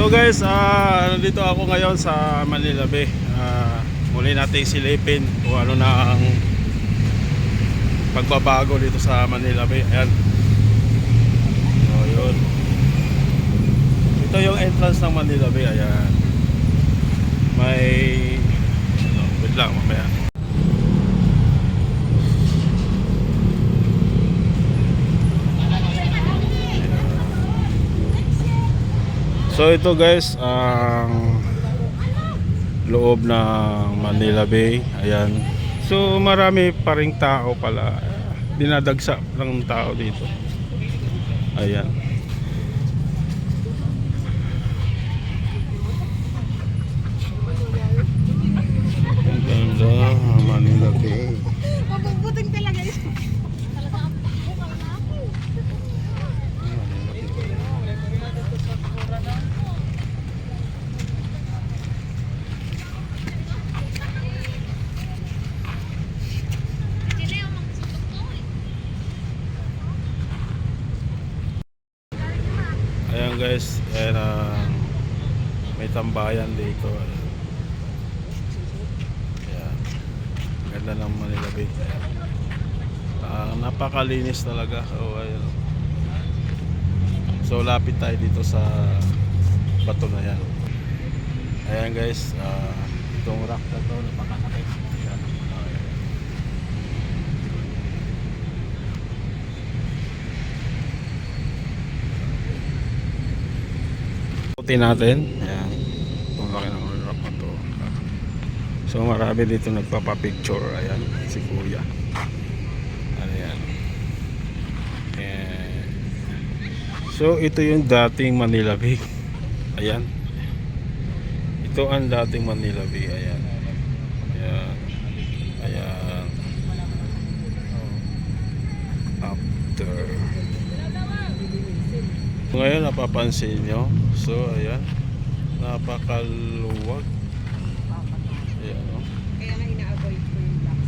So guys, ah nandito ako ngayon sa Manila Bay. Ah, muli nating silipin kung ano na ang pagbabago dito sa Manila Bay. Ayan. So yun. Ito yung entrance ng Manila Bay. Ayan. May ano, wait lang mamaya. So ito guys, ang loob ng Manila Bay. Ayan. So marami pa ring tao pala. Dinadagsa ng tao dito. Ayan. Ang ganda ng Manila Bay. Mabubuting talaga yun. Talaga ang bukal na ako. Sila yung magsutok ko eh. Ayan guys, ayan ang may tambayan dito. Ayan. Ganda ng Manila Bay. Ah, napakalinis talaga. Oh, ayan. So lapit tayo dito sa bato na yan. Ayan guys, ah, itong rock na to napakalaki. Ayan. Ayan. Puti natin. Ayan. Itong laki ng rock na to. So marami dito nagpapapicture. Ayan, si Kuya. Ano yan. Ayan. So ito yung dating Manila Bay. Ayan. Ito ang dating Manila Bay. Ayan. Ayan. Ayan. After. Ngayon napapansin nyo. So ayan. Napakaluwag. Ayan. Oh. Kaya nga ina-avoid ko yung black.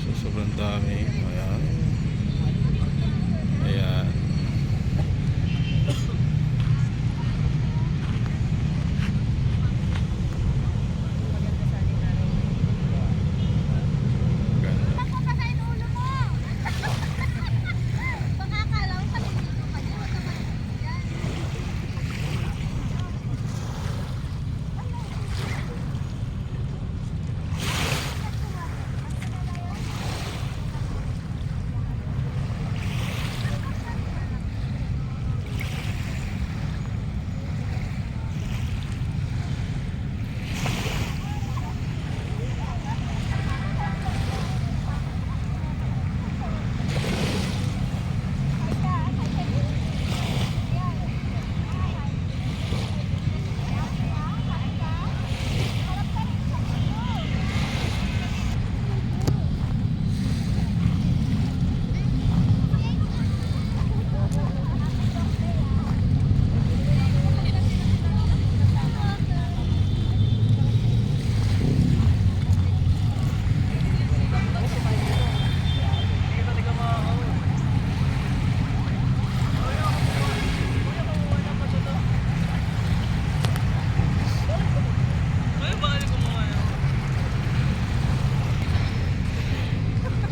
So, sobrang dami. Ayan. Ayan. Ganda. Ako pa sa inulo mo! Baka akala ko kasi dito ka dyan. Huwag ka maligid dyan.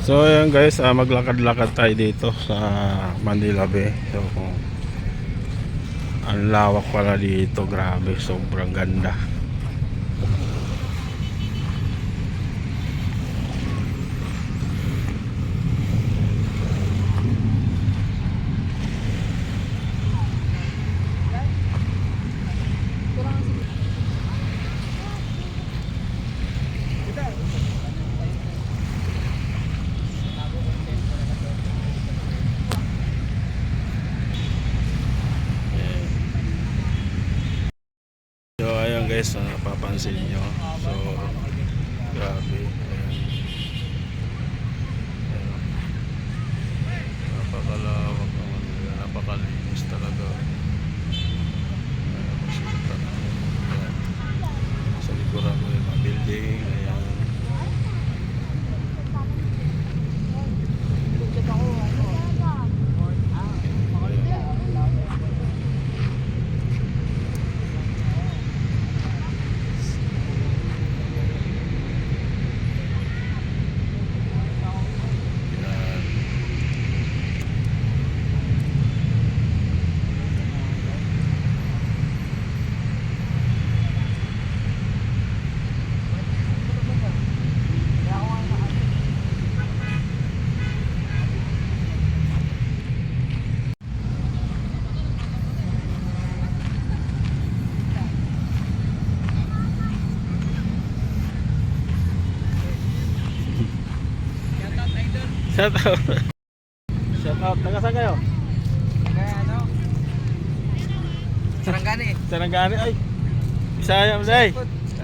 So ayan guys, ah, maglakad-lakad tayo dito sa Manila Bay. So kung ang lawak pala dito, grabe, sobrang ganda. Ayan. So ayan guys, ah, napapansin nyo. So grabe. Ayan. Ayan. Napakalawak naman nila. Napakalinis talaga. Ayan, masinta. Ayan. Sa likuran mo yung mga building. Ayan. Ayan. Shout out. Shout out. Taga saan kayo? Ano? Sarangani. Sarangani. Ay. Bisaya mo day.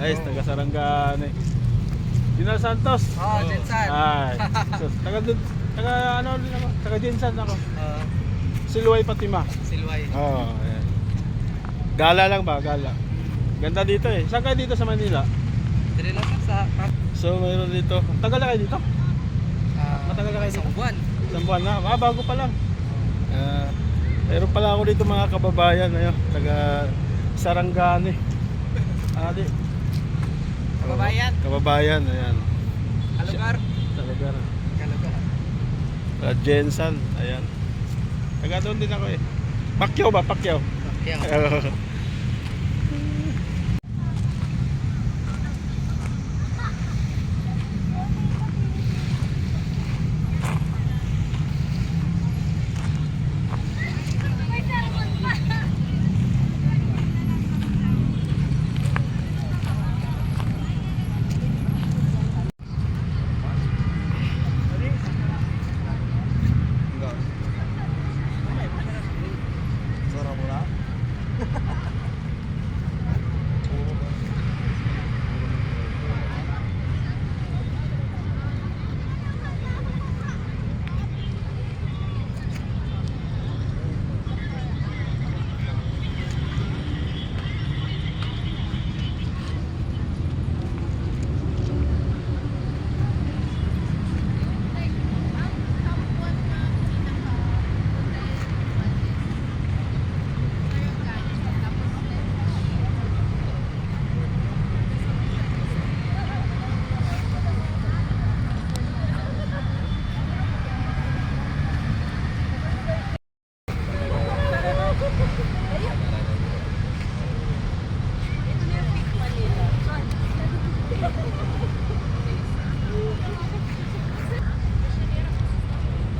Ay, taga Sarangani. Dinar Santos. Oh, Jensan. Ay. taga dun- taga ano din ako? Taga Jensan ako. Uh, Patima. Silway. Oo, oh, ayan. Gala lang ba? Gala. Ganda dito eh. Saan kayo dito sa Manila? Dire lang sa So, mayroon dito. Tagal na kayo dito? Uh, na kayo isang buwan. Isang buwan na. Ah, bago pa lang. Ah, mayroon pala ako dito mga kababayan. Ayo, taga Sarangani. Ah, di. Kababayan. Kababayan, ayan. Kalugar. Sa lugar. Kalugar. Sa Jensan, ayan. Taga doon din ako eh. Pakyaw ba? Pakyaw. Kaya Sarap mo na?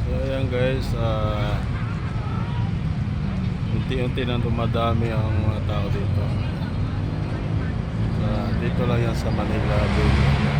So ayan guys, ah unti-unti nang dumadami ang mga tao dito. Sa dito lang yan sa Manila. Bay.